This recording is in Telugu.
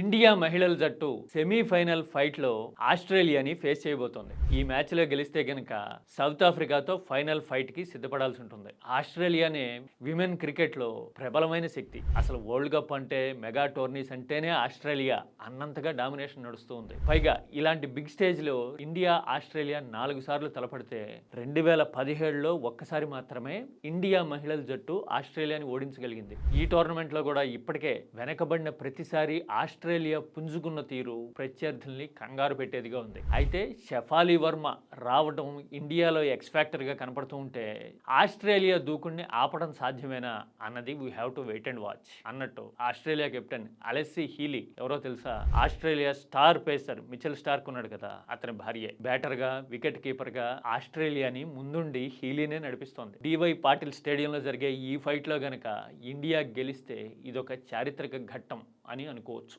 ఇండియా మహిళల జట్టు సెమీఫైనల్ ఫైట్లో ఆస్ట్రేలియాని ఫేస్ చేయబోతోంది. ఈ మ్యాచ్లో గెలిస్తే గనక సౌత్ ఆఫ్రికాతో ఫైనల్ ఫైట్కి సిద్ధపడాల్సి ఉంటుంది. ఆస్ట్రేలియానే విమెన్ క్రికెట్లో ప్రబలమైన శక్తి. అసలు వరల్డ్ కప్ అంటే మెగా టోర్నీస్ అంటేనే ఆస్ట్రేలియా అన్నంతగా డామినేషన్ నడుస్తూ ఉంది. పైగా ఇలాంటి బిగ్ స్టేజ్లో ఇండియా ఆస్ట్రేలియా నాలుగు సార్లు తలపడితే రెండు వేల పదిహేడులో ఒక్కసారి మాత్రమే ఇండియా మహిళల జట్టు ఆస్ట్రేలియాని ఓడించగలిగింది. ఈ టోర్నమెంట్లో కూడా ఇప్పటికే వెనకబడిన ప్రతిసారి ఆస్ట్రేలియా ఆస్ట్రేలియా పుంజుకున్న తీరు ప్రత్యర్థుల్ని కంగారు పెట్టేదిగా ఉంది. అయితే షెఫాలి వర్మ రావడం ఇండియాలో ఎక్స్ ఫ్యాక్టర్ కనపడుతూ ఉంటే ఆస్ట్రేలియా దూకుడిని ఆపడం సాధ్యమేనా అన్నది we have to wait and watch అన్నట్టు ఆస్ట్రేలియా కెప్టెన్ అలెస్సీ హీలీ ఎవరో తెలుసా? Australia star pacer Mitchell Starc ఉన్నాడు కదా అతని భార్య. బ్యాటర్గా వికెట్ కీపర్గా ఆస్ట్రేలియాని ముందుండి హీలీనే నడిపిస్తోంది. డివై పాటిల్ స్టేడియంలో జరిగే ఈ ఫైట్లో గనక ఇండియా గెలిస్తే ఇదొక చారిత్రక ఘట్టం అని అనుకోవచ్చు.